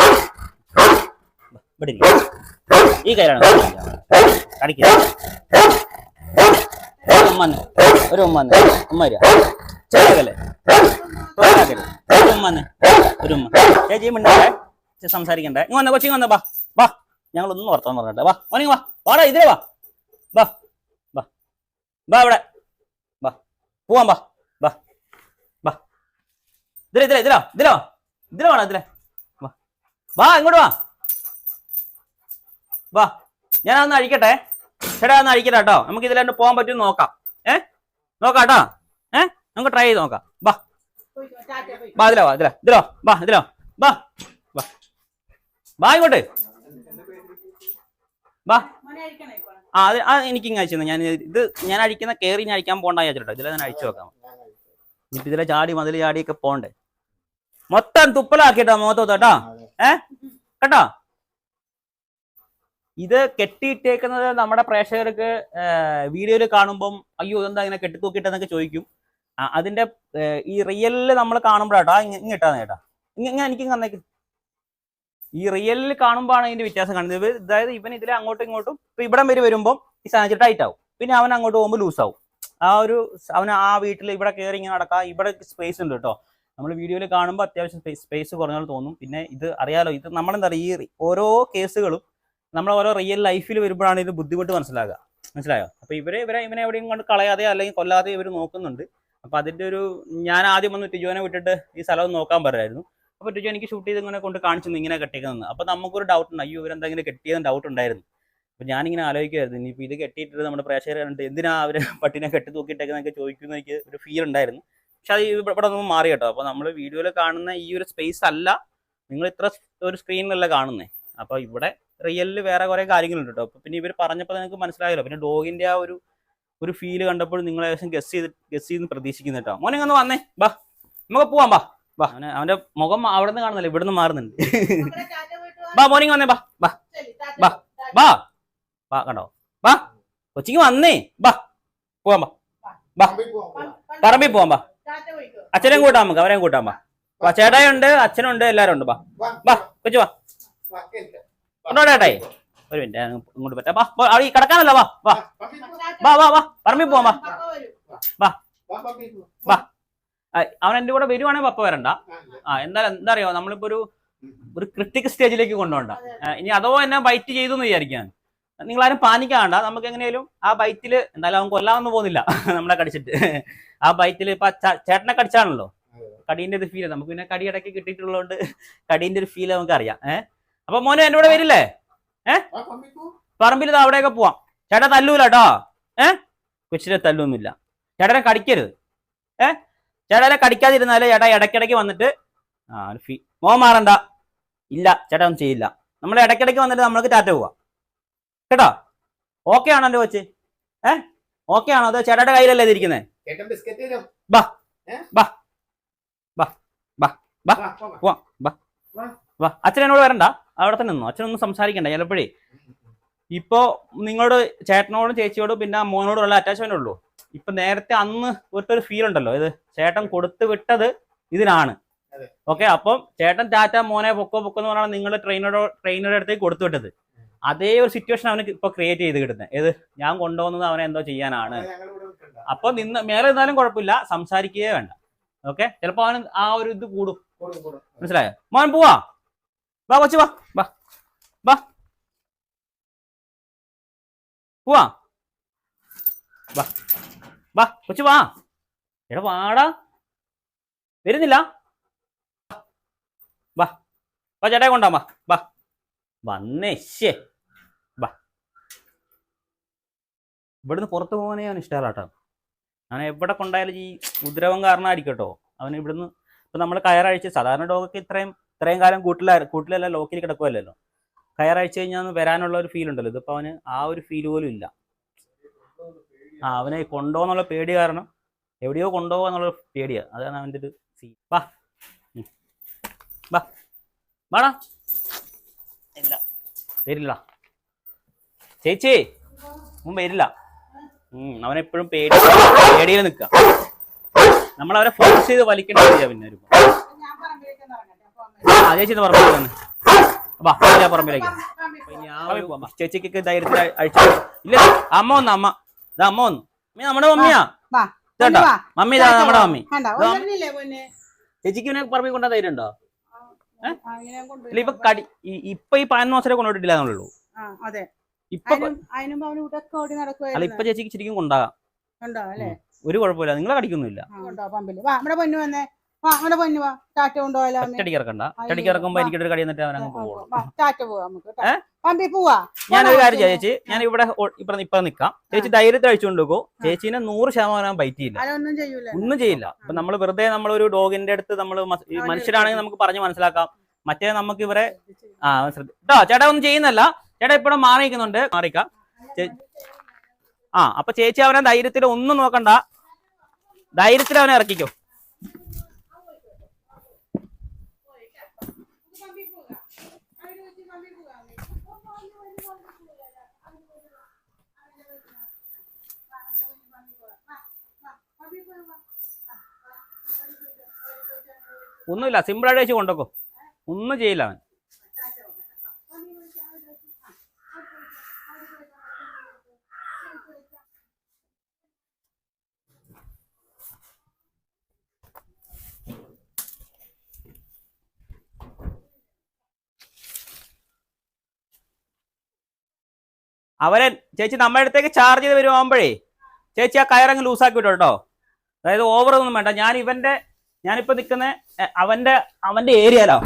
ഇവിടെ ഈ കയ്യിലാണ് കടിക്കുക ഒരു ഉമ്മന്ന് ഒരു ഉമ്മ വന്ന്. ഉമ്മ വരിക. ചെറുതല്ലേ ഒരു ഉമ്മന്ന് ഒരു ഉമ്മ ചേച്ചി മിണ്ടേ സംസാരിക്കണ്ടേ? ഇങ്ങ് കൊച്ചി കൊച്ചിങ് വന്നേ. ബാ വാ ഞങ്ങൾ ഒന്നും വർത്താൻ പറഞ്ഞേ വാ മോനിങ് വാ. വാടാ ഇതിലേ വാ. വാ വാ വാ ഇവിടെ. വാ പോവാം വാ വാ വാ ഇതിലെ ഇതിലെ ഇതിലോ ഇതിലോ. ഇതിലെ വേണോ ഇതിലെ. വാ വാ ഇങ്ങോട്ട് വാ. വാ ഞാൻ അതൊന്ന് അഴിക്കട്ടെ. ചേട്ടാ ഒന്ന് അഴിക്കട്ടെ കേട്ടോ. നമുക്ക് ഇതിലാണ്ട് പോകാൻ പറ്റും നോക്കാം. ഏ? നോക്കാം കേട്ടോ. ഏ? നമുക്ക് ട്രൈ ചെയ്ത് നോക്കാം. വാ വാ ഇതിലോ വാ ഇതിലോ. ഇതിലോ വാ ഇതിലോ. ബാ. ബാ ബാ. ഇങ്ങോട്ട് ബാ ആ അത് ആ എനിക്ക് ഇങ്ങനെ അയച്ചു ഞാൻ ഇത് ഞാൻ അഴിക്കുന്ന കയറി ഞാൻ അഴിക്കാൻ പോണ്ട വിചാരിച്ചിട്ടോ. ഇതിലെ ഞാൻ അഴിച്ചു വെക്കാം. ഇനിയിപ്പോ ഇതിലെ ചാടി മതിൽ ചാടിയൊക്കെ പോണ്ടേ. മൊത്തം തുപ്പലാക്കിട്ടോ മൊത്തം കേട്ടോ? ഏ? കേട്ടോ? ഇത് കെട്ടിയിട്ടേക്കുന്നത് നമ്മുടെ പ്രേക്ഷകർക്ക് വീഡിയോയിൽ കാണുമ്പം അയ്യോ ഇതെന്താ ഇങ്ങനെ കെട്ടി തൂക്കിയിട്ടെന്നൊക്കെ ചോദിക്കും അതിന്റെ ഈ റിയലിൽ നമ്മൾ കാണുമ്പോഴാട്ടോ ഇങ്ങോട്ടാ നേട്ടാ ഇങ്ങനെ എനിക്ക് തന്നേക്ക്. ഈ റിയലിൽ കാണുമ്പോഴാണ് ഇതിന്റെ വ്യത്യാസം കാണുന്നത്. അതായത് ഇവൻ ഇതിൽ അങ്ങോട്ടും ഇങ്ങോട്ടും ഇപ്പൊ ഇവിടം വരെ വരുമ്പോൾ ഈ സാഹചര്യം ടൈറ്റ് ആവും. പിന്നെ അവൻ അങ്ങോട്ട് പോകുമ്പോൾ ലൂസ് ആവും. ആ ഒരു അവൻ ആ വീട്ടിൽ ഇവിടെ കയറി ഇങ്ങനെ നടക്കാം ഇവിടെ സ്പേസ് ഉണ്ട് കേട്ടോ. നമ്മൾ വീഡിയോയിൽ കാണുമ്പോൾ അത്യാവശ്യം സ്പേസ് കുറഞ്ഞ പോലെ തോന്നും. പിന്നെ ഇത് അറിയാലോ ഇത് നമ്മളെന്താ പറയുക ഈ ഓരോ കേസുകളും നമ്മൾ ഓരോ റിയൽ ലൈഫിൽ വരുമ്പോഴാണ് ഇത് ബുദ്ധിമുട്ട് മനസ്സിലാകുക മനസ്സിലായോ? അപ്പൊ ഇവരെ ഇവരെ ഇവനെ എവിടെയും കൊണ്ട് കളയാതെ അല്ലെങ്കിൽ കൊല്ലാതെ ഇവർ നോക്കുന്നുണ്ട്. അപ്പൊ അതിന്റെ ഒരു ഞാൻ ആദ്യം ഒന്ന് ടിജോനെ വിട്ടിട്ട് ഈ സ്ഥലം നോക്കാൻ പറയായിരുന്നു അപ്പൊ ടിജോ എനിക്ക് ഷൂട്ട് ചെയ്ത് ഇങ്ങനെ കൊണ്ട് കാണിച്ചു ഇങ്ങനെ കെട്ടിക്കുന്നത് അപ്പോൾ നമുക്കൊരു ഡൗട്ട് ഉണ്ട്. അയ്യോ ഇവരെന്തെങ്കിലും കെട്ടിയതെന്ന് ഡൗട്ട് ഉണ്ടായിരുന്നു. അപ്പൊ ഞാനിങ്ങനെ ആലോചിക്കുമായിരുന്നു ഇനിയിപ്പോൾ ഇത് കെട്ടിയിട്ട് നമ്മുടെ പ്രേക്ഷകർ കണ്ടിട്ട് എന്തിനാ അവർ പട്ടിനെ കെട്ടി തൂക്കിയിട്ടേക്കുന്നൊക്കെ ചോദിക്കുന്ന എനിക്ക് ഒരു ഫീൽ ഉണ്ടായിരുന്നു. പക്ഷെ അത് ഇവിടെ ഒന്നും മാറി കേട്ടോ. അപ്പൊ നമ്മൾ വീഡിയോയിൽ കാണുന്ന ഈ ഒരു സ്പേസ് അല്ല. നിങ്ങൾ ഇത്ര ഒരു സ്ക്രീനിലല്ല കാണുന്നത് അപ്പോൾ ഇവിടെ റിയലിൽ വേറെ കുറേ കാര്യങ്ങളുണ്ട് കേട്ടോ. അപ്പോൾ പിന്നെ ഇവർ പറഞ്ഞപ്പോൾ നിങ്ങൾക്ക് മനസ്സിലായല്ലോ. പിന്നെ ഡോഗിന്റെ ആ ഒരു ഒരു ഫീൽ കണ്ടപ്പോൾ നിങ്ങൾ ഏകദേശം ഗസ് ചെയ്ത് ഗസ് ചെയ്ത് പ്രതീക്ഷിക്കുന്നു കേട്ടോ. മോനെ ഒന്ന് വന്നേ. ബാ. നമുക്ക് പോവാം ബാ. ബാ അവന് അവന്റെ മുഖം അവിടെ നിന്ന് കാണുന്നില്ല ഇവിടുന്ന് മാറുന്നുണ്ട്. ബാ മോർണിംഗ് വന്നേ ബാ ബാ ബാ ബാ ബാ കണ്ടോ? ബാ കൊച്ചിക്ക് വന്നേ. ബാ പോവാം ബാ ബാ പറമ്പിൽ പോവാം ബാ അച്ഛനെയും കൂട്ടാം നമുക്ക് അവരെയും കൂട്ടാം ബാ ബാ ചേട്ടായുണ്ട് അച്ഛനുണ്ട് എല്ലാരും ഉണ്ട് ബാ ബാ കൊച്ചു ബാ ഉണ്ടോ ചേട്ടായി? ഒരു മിനിറ്റ് ഇങ്ങോട്ട് പറ്റാം ബാ ബാ, അവിടെ കിടക്കാനല്ല വാ വാ. വാ വാ. വാ പറമ്പിൽ പോവാം ബാ ആ, അവൻ എന്റെ കൂടെ വരുവാണെങ്കിൽ പപ്പ വരണ്ട. ആ എന്തായാലും എന്താ അറിയോ നമ്മളിപ്പോ ഒരു ഒരു ക്രിട്ടിക് സ്റ്റേജിലേക്ക് കൊണ്ടുപോണ്ട ഇനി അതോ എന്നെ ബൈറ്റ് ചെയ്തു എന്ന് വിചാരിക്കാൻ നിങ്ങളാരും പാനിക്കാണ്ട. നമുക്ക് എങ്ങനെയാലും ആ ബൈറ്റിൽ എന്തായാലും അവൻ കൊല്ലാമെന്ന് പോകുന്നില്ല. നമ്മളെ കടിച്ചിട്ട്. ആ ബൈറ്റിൽ ഇപ്പൊ ചേട്ടനെ കടിച്ചാണല്ലോ. കടീന്റെ ഒരു ഫീൽ നമുക്ക് പിന്നെ കടി ഇടയ്ക്ക് കിട്ടിയിട്ടുള്ളതുകൊണ്ട് കടീന്റെ ഒരു ഫീൽ നമുക്ക് അറിയാം. ഏഹ് അപ്പൊ മോനെ എന്റെ കൂടെ വരില്ലേ? പറമ്പിൽ ഇത് അവിടെയൊക്കെ പോവാം. ചേട്ടാ തല്ലൂല കേട്ടോ ഏഹ് കൊച്ചിനെ തല്ലൊന്നുമില്ല. ചേട്ടനെ കടിക്കരുത്. ഏ? ചേട്ടനെ കടിക്കാതിരുന്നാലേ ചേട്ടാ ഇടയ്ക്കിടയ്ക്ക് വന്നിട്ട് ആ ഫീ മോ മാറണ്ട. ഇല്ല ചേട്ടാ ഒന്നും ചെയ്യില്ല. നമ്മൾ ഇടയ്ക്കിടയ്ക്ക് വന്നിട്ട് നമ്മൾക്ക് ടാറ്റ പോവാം. കേട്ടോ? ഓക്കെ ആണോ എന്റെ കൊച്ച്? ഏ? ഓക്കെ ആണോ? അതോ ചേട്ടയുടെ കയ്യിലല്ലേ ഇതിരിക്കുന്നത് അച്ഛനോട് ബിസ്ക്കറ്റ് തരും. ബാ. ഏ? ബാ. ബാ. ബാ. ബാ. വാ, എന്നോട് വരണ്ട. അവിടെ തന്നെ നിന്നു. അച്ഛനൊന്നും സംസാരിക്കണ്ട. ചിലപ്പോഴേ. ഇപ്പോ നിങ്ങളോട് ചേട്ടനോടും ചേച്ചിയോടും പിന്നെ മോനോടുള്ള അറ്റാച്ച്മെന്റ് ഉള്ളൂ. ഇപ്പൊ നേരത്തെ അന്ന് ഒരു ഫീൽ ഉണ്ടല്ലോ. ഇത് ചേട്ടൻ കൊടുത്തു വിട്ടത് ഇതിനാണ്. ഓക്കെ അപ്പം ചേട്ടൻ ടാറ്റ മോനെ പൊക്കോ പൊക്കോ എന്ന് പറഞ്ഞാൽ നിങ്ങൾ ട്രെയിനറോ ട്രെയിനറുടെ അടുത്തേക്ക് കൊടുത്തു വിട്ടത്. അതേ ഒരു സിറ്റുവേഷൻ അവന് ഇപ്പൊ ക്രിയേറ്റ് ചെയ്ത് കിട്ടുന്നത് ഏത്? ഞാൻ കൊണ്ടുപോകുന്നത് അവനെ എന്തോ ചെയ്യാനാണ്. അപ്പൊ നിന്ന് മേലെ നിന്നാലും കുഴപ്പമില്ല സംസാരിക്കുകയേ വേണ്ട. ഓക്കെ ചിലപ്പോ അവന് ആ ഒരു ഇത് കൂടും. മനസ്സിലായോ? മോൻ പോവാ. വാ കൊച്ചു വാ. വാ. വാ. പോവാ. വാ. വാ കൊച്ചു വാ. എടാ വാടാ. വരുന്നില്ല. വാ വാ ചേട്ടെ കൊണ്ടാ വാ വാ. വന്നേ ശേ വാ. ഇവിടുന്ന് പുറത്തു പോകാനേ അവന് ഇഷ്ടമല്ലാട്ടോ. അവൻ എവിടെ കൊണ്ടായാലും ഈ ഉദ്രവം കാരണമായിരിക്കട്ടോ അവൻ ഇവിടുന്ന് ഇപ്പൊ നമ്മൾ കയറാഴ്ച സാധാരണ ഡോഗൊക്കെ ഇത്രയും ഇത്രയും കാലം കൂട്ടില കൂട്ടിലല്ല ലോക്കിൽ കിടക്കുമല്ലോ കയറാഴ്ച കഴിഞ്ഞാൽ വരാനുള്ള ഒരു ഫീൽ ഉണ്ടല്ലോ. ഇതിപ്പോ അവന് ആ ഒരു ഫീൽ പോലും ഇല്ല. ആ അവനെ കൊണ്ടുപോകാന്നുള്ള പേടി കാരണം എവിടെയോ കൊണ്ടുപോകാന്നുള്ള പേടിയാ. അതാണ് അവന്റെ ഒരു സീൻ വാ. വാ. വാടാ. ഇല്ല വരില്ല. ചേച്ചി മുമ്പ് വരില്ല. ഉം, അവനെപ്പോഴും പേടി പേടിയിൽ നിൽക്കുക. നമ്മളവരെ ഫോഴ്സ് ചെയ്ത് വലിക്കേണ്ട കാര്യാ പിന്നെ ഒരു ആ ചേച്ചി പറഞ്ഞു പറമ്പിലേക്ക് വന്ന്. വാ ഞാൻ പറമ്പിലേക്ക്. ചേച്ചിക്കൊക്കെ ധൈര്യത്തിൽ അഴിച്ചു ഇല്ല അമ്മ ഒന്ന് അമ്മ? അമ്മ വന്നു മമ്മി നമ്മുടെ മമ്മിയാ. മമ്മി ഇതാ നമ്മുടെ മമ്മി. ചേച്ചിക്ക് ഇവനെ പറമ്പിൽ കൊണ്ടാ ധൈര്യം ഉണ്ടോ ഇപ്പൊ കടി ഇപ്പൊ ഈ പാൻ മാസം കൊണ്ടുപോയിട്ടില്ല എന്നുള്ളൂ ഇപ്പൊ അല്ല ഇപ്പൊ ചേച്ചിക്ക് ശരിക്കും കൊണ്ടാകാം. ഒരു കുഴപ്പമില്ല. നിങ്ങളെ കടിക്കൊന്നുമില്ല. നമ്മുടെ പൊന്നു വന്നേ. വാ നമ്മുടെ പൊന്നു വാ. ടാറ്റ കൊണ്ടുപോയാലോ? ഒറ്റടിക്ക് ഇറക്കണ്ട. ഒറ്റടിക്ക് ഇറക്കുമ്പോ വാ. എനിക്കൊരു കടി എന്നിട്ട് അവൻ അങ്ങ് പോകുള്ളൂ ടാറ്റ പോവാ നമുക്ക് പോവാ. ഞാനൊരു? കാര്യം ചെയ്യാം ചേച്ചി ഞാൻ ഇവിടെ ഇപ്പൊ ഇപ്പൊ നിക്കാം. ചേച്ചി ധൈര്യത്തിൽ അഴിച്ചുകൊണ്ട് പോകും ചേച്ചീനെ നൂറ് ശതമാനം പറ്റിയില്ല ഒന്നും ചെയ്യില്ല. ഇപ്പൊ നമ്മൾ വെറുതെ നമ്മളൊരു ഡോഗിന്റെ അടുത്ത് നമ്മൾ മനുഷ്യരാണെങ്കിൽ നമുക്ക് പറഞ്ഞു മനസ്സിലാക്കാം. മറ്റേ നമുക്ക് ഇവരെ ആ കേട്ടോ ചേട്ടാ ഒന്നും ചെയ്യുന്നല്ല. ചേട്ടാ ഇപ്പോഴും മാറിയിരിക്കുന്നുണ്ട്. മാറിക്കാം ആ അപ്പൊ ചേച്ചി അവനെ ധൈര്യത്തിൽ ഒന്നും നോക്കണ്ട. ധൈര്യത്തിൽ അവനെ ഇറക്കിക്കോ. ഒന്നുമില്ല. സിമ്പിൾ ആയിട്ട് വെച്ച് കൊണ്ടുവെക്കോ. ഒന്നും ചെയ്യില്ല അവൻ. അവരൻ ചേച്ചി നമ്മുടെ അടുത്തേക്ക് ചാർജ് ചെയ്ത് വരുമ്പോഴേ ചേച്ചി ആ കയറങ്ങ് ലൂസാക്കി വിട്ടോ കേട്ടോ. അതായത് ഓവറൊന്നും വേണ്ട. ഞാൻ ഇവന്റെ ഞാനിപ്പോ നിൽക്കുന്ന അവന്റെ അവന്റെ ഏരിയയിലോ.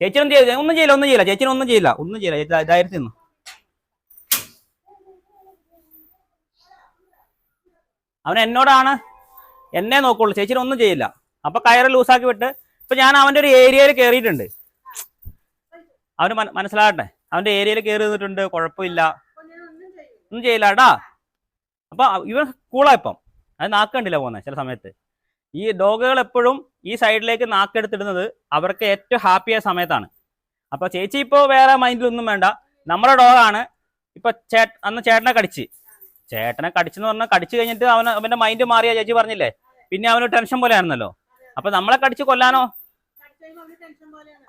ചേച്ചി ഒന്നും ചെയ്യില്ല ഒന്നും ചെയ്യില്ല ഒന്നും ചെയ്യില്ല. ചേച്ചിനെ ഒന്നും ചെയ്യില്ല. ഒന്നും ചെയ്യില്ല. ചേച്ചി ഇതായിരത്തി നിന്നു. അവൻ എന്നോടാണ്. എന്നെ നോക്കുള്ളൂ. ചേച്ചിനെ ഒന്നും ചെയ്യില്ല. അപ്പൊ കയറ് ലൂസാക്കി വിട്ട് ഇപ്പൊ ഞാൻ അവന്റെ ഒരു ഏരിയയിൽ കയറിയിട്ടുണ്ട് അവന് മന- മനസ്സിലാകട്ടെ. അവന്റെ ഏരിയയിൽ കയറി നിന്നിട്ടുണ്ട്. കുഴപ്പമില്ല. ഒന്നും ചെയ്യില്ല കേട്ടാ അപ്പൊ ഇവൻ കൂളാ ഇപ്പം. അത് നാക്കണ്ടില്ല പോകുന്നത് ചില സമയത്ത്. ഈ ഡോഗുകൾ എപ്പോഴും ഈ സൈഡിലേക്ക് നാക്കെടുത്തിടുന്നത് അവർക്ക് ഏറ്റവും ഹാപ്പിയായ സമയത്താണ്. അപ്പൊ ചേച്ചി ഇപ്പോ വേറെ മൈൻഡിലൊന്നും വേണ്ട. നമ്മുടെ ഡോഗാണ്. ഇപ്പൊ ചേ അന്ന് ചേട്ടനെ കടിച്ച്. ചേട്ടനെ കടിച്ചെന്ന് പറഞ്ഞാൽ കടിച്ചു കഴിഞ്ഞിട്ട് അവന് അവന്റെ മൈൻഡ് മാറിയ ചേച്ചി പറഞ്ഞില്ലേ? പിന്നെ അവന് ടെൻഷൻ പോലെ ആയിരുന്നല്ലോ അപ്പൊ നമ്മളെ കടിച്ച് കൊല്ലാനോ?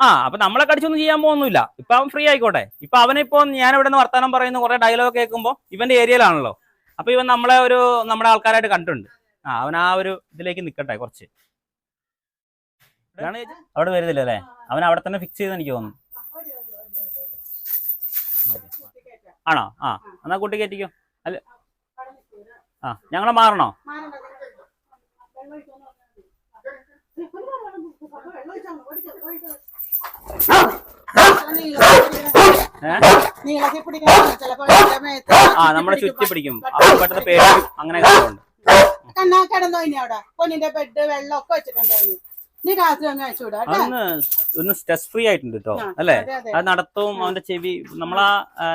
ആ അപ്പൊ നമ്മളെ കടിച്ചൊന്നും ചെയ്യാൻ പോകുന്നില്ല. ഇപ്പൊ അവൻ ഫ്രീ ആയിക്കോട്ടെ. ഇപ്പൊ അവനിപ്പോ ഞാൻ ഇവിടെ നിന്ന് വർത്താനം പറയുന്ന കുറെ ഡയലോഗ് കേൾക്കുമ്പോ ഇവന്റെ ഏരിയയിലാണല്ലോ അപ്പൊ ഇവൻ നമ്മളെ ഒരു നമ്മുടെ ആൾക്കാരായിട്ട് കണ്ടിട്ടുണ്ട്. ആ അവൻ ആ ഒരു ഇതിലേക്ക് നിക്കട്ടെ കുറച്ച്. ഇതാണ് അവിടെ വരുന്നില്ല അല്ലേ? അവൻ അവിടെ തന്നെ ഫിക്സ് ചെയ്ത് എനിക്ക് തോന്നുന്നു. ആണോ? ആ എന്നാ കൂട്ടി കയറ്റിക്കോ. അല്ല ആ ഞങ്ങളെ മാറണോ? ആ നമ്മളെ ചുറ്റി പിടിക്കും. പെട്ടെന്ന് പേര് അങ്ങനെ ഉണ്ട് കണ്ണാ കിടന്നോ ഇനി അവിടെ? പൊന്നിന്റെ ബെഡ് വെള്ളം ഒക്കെ വെച്ചിട്ടുണ്ടായിരുന്നു നീ രാത്രി ഒന്ന് അയച്ചുവിടാ ഒന്ന് സ്ട്രെസ് ഫ്രീ ആയിട്ടുണ്ട് കേട്ടോ അല്ലേ? അതെ, നടത്തവും അവന്റെ ചെവി നമ്മളാ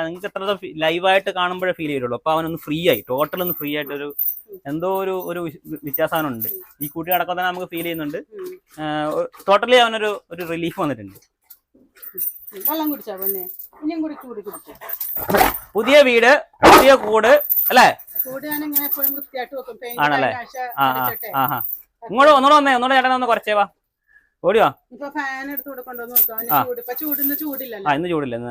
നിങ്ങൾക്ക് എത്ര ലൈവായിട്ട് കാണുമ്പോഴേ ഫീൽ ചെയ്യുള്ളൂ. അപ്പൊ അവനൊന്ന് ഫ്രീ ആയി ടോട്ടൽ ഒന്ന് ഫ്രീ ആയിട്ട് ഒരു എന്തോ ഒരു ഒരു വ്യത്യാസം ഉണ്ട് ഈ കൂട്ടി നടക്കാൻ തന്നെ നമുക്ക് ഫീൽ ചെയ്യുന്നുണ്ട്. ടോട്ടലി അവനൊരു ഒരു റിലീഫ് വന്നിട്ടുണ്ട്. വെള്ളം കുടിച്ചാ പൊന്നെ. ഇനിയും കൂടി ചൂടി കുടിച്ചു. പുതിയ വീട് പുതിയ കൂട് അല്ലേ? ആണല്ലേ? ഇങ്ങോട്ട് ഒന്നുകൂടെ വന്നേ ചേട്ടൻ ഒന്ന് കുറച്ചേ വാ. ഓടിയോ? ആ. ഇന്ന് ചൂടില്ല ഇന്ന്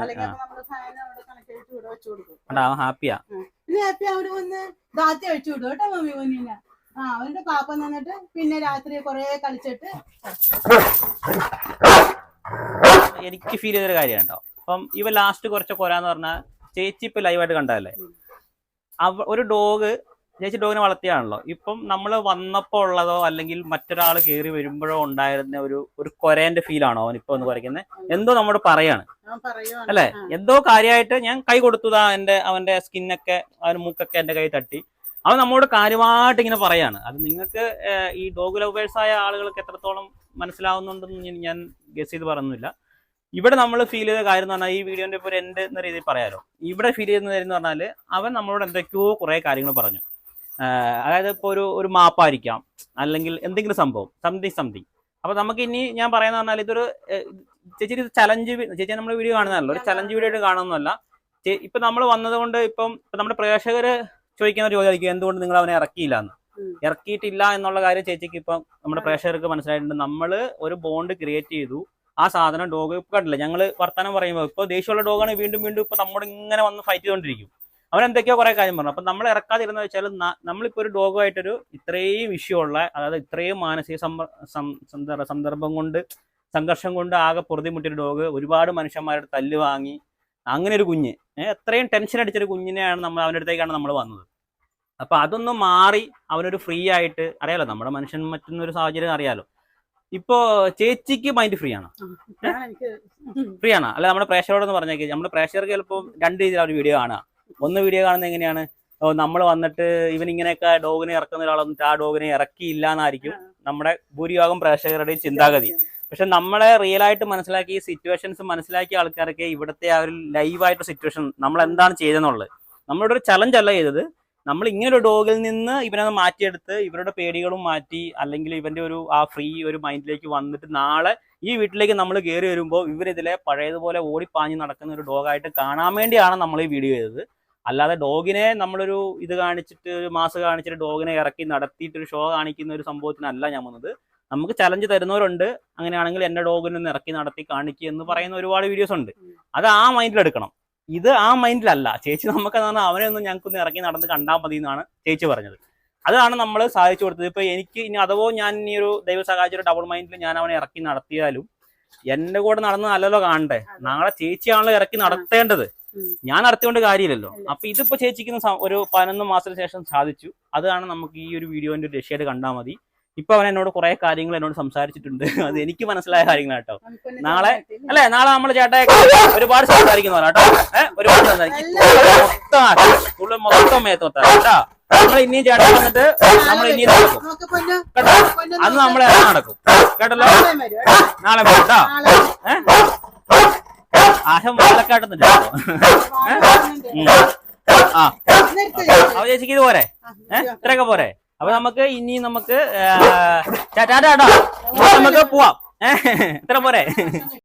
അവൻ ഹാപ്പിയാ ആ. അവന്റെ പാപ്പ നിന്നിട്ട് പിന്നെ രാത്രി കൊറേ കളിച്ചിട്ട് എനിക്ക് ഫീൽ ചെയ്തൊരു കാര്യം കേട്ടോ. അപ്പം ഇവ ലാസ്റ്റ് കുറച്ച് കൊരാന്ന് പറഞ്ഞാൽ ചേച്ചി ഇപ്പൊ ലൈവായിട്ട് കണ്ടതല്ലേ? അവ ഒരു ഡോഗ് ചേച്ചി ഡോഗിനെ വളർത്തിയാണല്ലോ. ഇപ്പം നമ്മൾ വന്നപ്പോൾ ഉള്ളതോ അല്ലെങ്കിൽ മറ്റൊരാൾ കയറി വരുമ്പോഴോ ഉണ്ടായിരുന്ന ഒരു ഒരു കൊരേന്റെ ഫീലാണോ അവൻ ഇപ്പൊ ഒന്ന് കുറയ്ക്കുന്നത് എന്തോ നമ്മോട് പറയാണ്. അല്ലെ? എന്തോ കാര്യമായിട്ട് ഞാൻ കൈ കൊടുത്തതാ എന്റെ അവന്റെ സ്കിന്നൊക്കെ അവന്റെ മൂക്കൊക്കെ എന്റെ കൈ തട്ടി. അവൻ നമ്മോട് കാര്യമായിട്ട് ഇങ്ങനെ പറയാണ്. അത് നിങ്ങൾക്ക് ഈ ഡോഗ് ലവേഴ്സ് ആയ ആളുകൾക്ക് എത്രത്തോളം മനസ്സിലാവുന്നുണ്ടെന്ന് ഞാൻ- ഞാൻ ഗസ് ചെയ്ത് പറയുന്നില്ല. ഇവിടെ നമ്മൾ ഫീൽ ചെയ്ത കാര്യം എന്ന് പറഞ്ഞാൽ ഈ വീഡിയോന്റെ ഇപ്പോൾ എന്റെ എന്ന രീതിയിൽ പറയാലോ. ഇവിടെ ഫീൽ ചെയ്യുന്ന കാര്യം എന്ന് പറഞ്ഞാൽ അവൻ നമ്മളോട് എന്തൊക്കെയോ കുറേ കാര്യങ്ങൾ പറഞ്ഞു. അതായത് ഇപ്പോൾ ഒരു ഒരു മാപ്പായിരിക്കാം അല്ലെങ്കിൽ എന്തെങ്കിലും സംഭവം സംതിങ് സംതിങ് അപ്പൊ നമുക്ക് ഇനി ഞാൻ പറയുന്ന പറഞ്ഞാൽ ഇതൊരു ചേച്ചി ഇത് ചലഞ്ച് ചേച്ചി നമ്മൾ വീഡിയോ കാണുന്നതല്ല. ഒരു ചലഞ്ച് വീഡിയോ ആയിട്ട് കാണുന്നതല്ല. ഇപ്പൊ നമ്മൾ വന്നതുകൊണ്ട് ഇപ്പം നമ്മുടെ പ്രേക്ഷകര് ചോദിക്കുന്ന ഒരു ചോദ്യമായിരിക്കും എന്തുകൊണ്ട് നിങ്ങൾ അവനെ ഇറക്കിയില്ല എന്ന്. ഇറക്കിയിട്ടില്ല എന്നുള്ള കാര്യം ചേച്ചിക്ക് ഇപ്പം നമ്മുടെ പ്രേക്ഷകർക്ക് മനസ്സിലായിട്ടുണ്ട്. നമ്മൾ ഒരു ബോണ്ട് ക്രിയേറ്റ് ചെയ്തു. ആ സാധനം ഡോഗ് കണ്ടില്ല? ഞങ്ങൾ വർത്തമാനം പറയുമ്പോൾ ഇപ്പൊ ദേഷ്യമുള്ള ഡോഗാണ് വീണ്ടും വീണ്ടും ഇപ്പൊ നമ്മോട് ഇങ്ങനെ വന്ന് ഫൈറ്റ് ചെയ്തുകൊണ്ടിരിക്കും അവൻ എന്തൊക്കെയോ കുറെ കാര്യം പറഞ്ഞു. അപ്പൊ നമ്മൾ ഇറക്കാതിരുന്ന വെച്ചാൽ നമ്മളിപ്പോ ഒരു ഡോഗുമായിട്ടൊരു ഇത്രയും ഉള്ള അതായത് ഇത്രയും മാനസിക സന്ദർഭം കൊണ്ട് സംഘർഷം കൊണ്ട് ആകെ പൊറുതിമുട്ടിയൊരു ഡോഗ് ഒരുപാട് മനുഷ്യന്മാരുടെ തല്ല് വാങ്ങി അങ്ങനെ ഒരു കുഞ്ഞ് എത്രയും ടെൻഷൻ അടിച്ചൊരു കുഞ്ഞിനെയാണ് നമ്മൾ അവന്റെ അടുത്തേക്കാണ് നമ്മൾ വന്നത്. അപ്പൊ അതൊന്നും മാറി അവനൊരു ഫ്രീ ആയിട്ട് അറിയാലോ നമ്മുടെ മനുഷ്യൻ മറ്റുന്ന ഒരു സാഹചര്യം അറിയാലോ. ഇപ്പോ ചേച്ചിക്ക് മൈൻഡ് ഫ്രീ ആണോ? ഫ്രീ ആണോ? അല്ല നമ്മുടെ പ്രേക്ഷകരോടൊന്ന് പറഞ്ഞേക്ക്. നമ്മുടെ പ്രേക്ഷകർക്ക് ചിലപ്പോൾ രണ്ട് ഒരു വീഡിയോ കാണുക. ഒന്ന് വീഡിയോ കാണുന്നത് എങ്ങനെയാണ്? നമ്മൾ വന്നിട്ട് ഇവൻ ഇങ്ങനെയൊക്കെ ഡോഗിനെ ഇറക്കുന്ന ഒരാൾ വന്നിട്ട് ആ ഡോഗിനെ ഇറക്കിയില്ല എന്നായിരിക്കും നമ്മുടെ ഭൂരിഭാഗം പ്രേക്ഷകരുടെയും ചിന്താഗതി. പക്ഷെ നമ്മളെ റിയൽ ആയിട്ട് മനസ്സിലാക്കി ഈ സിറ്റുവേഷൻസ് മനസ്സിലാക്കിയ ആൾക്കാരൊക്കെ ഇവിടുത്തെ ആ ഒരു ലൈവായിട്ട് സിറ്റുവേഷൻ നമ്മൾ എന്താണ് ചെയ്തെന്നുള്ളത് നമ്മളുടെ ഒരു ചലഞ്ച് അല്ല ചെയ്തത്. നമ്മൾ ഇങ്ങനെ ഒരു ഡോഗിൽ നിന്ന് ഇവനെ മാറ്റിയെടുത്ത് ഇവരുടെ പേടികളും മാറ്റി അല്ലെങ്കിൽ ഇവന്റെ ഒരു ആ ഫ്രീ ഒരു മൈൻഡിലേക്ക് വന്നിട്ട് നാളെ ഈ വീട്ടിലേക്ക് നമ്മൾ കയറി വരുമ്പോൾ ഇവരിതിലെ പഴയതുപോലെ ഓടിപ്പാഞ്ഞ് നടക്കുന്ന ഒരു ഡോഗായിട്ട് കാണാൻ വേണ്ടിയാണ് നമ്മൾ ഈ വീഡിയോ ചെയ്തത്. അല്ലാതെ ഡോഗിനെ നമ്മളൊരു ഇത് കാണിച്ചിട്ട് ഒരു മാസ് കാണിച്ചിട്ട് ഡോഗിനെ ഇറക്കി നടത്തിയിട്ട് ഒരു ഷോ കാണിക്കുന്ന ഒരു സംഭവത്തിനല്ല ഞാൻ വന്നത്. നമുക്ക് ചലഞ്ച് തരുന്നവരുണ്ട്. അങ്ങനെയാണെങ്കിൽ എന്റെ ഡോഗിനെ ഇറക്കി നടത്തി കാണിക്കുക എന്ന് പറയുന്ന ഒരുപാട് വീഡിയോസ് ഉണ്ട്. അത് ആ മൈൻഡിൽ എടുക്കണം. ഇത് ആ മൈൻഡിലല്ല. ചേച്ചി നമുക്ക് എന്ന് പറഞ്ഞാൽ അവനെ ഒന്ന് ഞങ്ങൾക്കൊന്ന് ഇറക്കി നടന്ന് കണ്ടാൽ മതി എന്നാണ് ചേച്ചി പറഞ്ഞത്. അതാണ് നമ്മൾ സാധിച്ചു കൊടുത്തത്. ഇപ്പൊ എനിക്ക് ഇനി അഥവാ ഞാൻ ഇനി ഒരു ദൈവ സഹായിച്ച ഒരു ഡബിൾ മൈൻഡിൽ ഞാൻ അവനെ ഇറക്കി നടത്തിയാലും എന്റെ കൂടെ നടന്ന് നല്ലല്ലോ കാണണ്ടേ? നാളെ ചേച്ചിയാണല്ലോ ഇറക്കി നടത്തേണ്ടത്. ഞാൻ നടത്തിയോണ്ട് കാര്യമില്ലല്ലോ. അപ്പൊ ഇതിപ്പോ ചേച്ചിക്ക് ഒരു പതിനൊന്ന് മാസത്തിന് ശേഷം സാധിച്ചു. അതാണ് നമുക്ക് ഈ ഒരു വീഡിയോന്റെ ഒരു രക്ഷയായിട്ട് കണ്ടാൽ മതി. ഇപ്പൊ അവൻ എന്നോട് കുറെ കാര്യങ്ങൾ എന്നോട് സംസാരിച്ചിട്ടുണ്ട്. അത് എനിക്ക് മനസ്സിലായ കാര്യങ്ങളാണ് കേട്ടോ. നാളെ അല്ലെ നാളെ നമ്മൾ ചേട്ടായ ഒരുപാട് സംസാരിക്കുന്നവരാ കേട്ടോ. ഏഹ് ഒരുപാട് സംസാരിക്കും. മൊത്തം മൊത്തം മേത്തോട്ടാ കേട്ടോ. നമ്മൾ ഇനിയും ചേട്ടൻ വന്നിട്ട് നമ്മൾ ഇനിയും നടക്കും. കേട്ടോ? അന്ന് നമ്മൾ നടക്കും. കേട്ടല്ലോ? നാളെ കേട്ടോ. ഏഹ് ആശം പാലക്കാട്ടുന്നില്ല ആ. അവ ചേച്ചിക്ക് ഇത് പോരെ? ഏഹ് ഇത്രയൊക്കെ പോരെ? അപ്പൊ നമുക്ക് ഇനി നമുക്ക് ടാറ്റാ നമുക്ക് പോവാം. ഇത്ര പോരെ.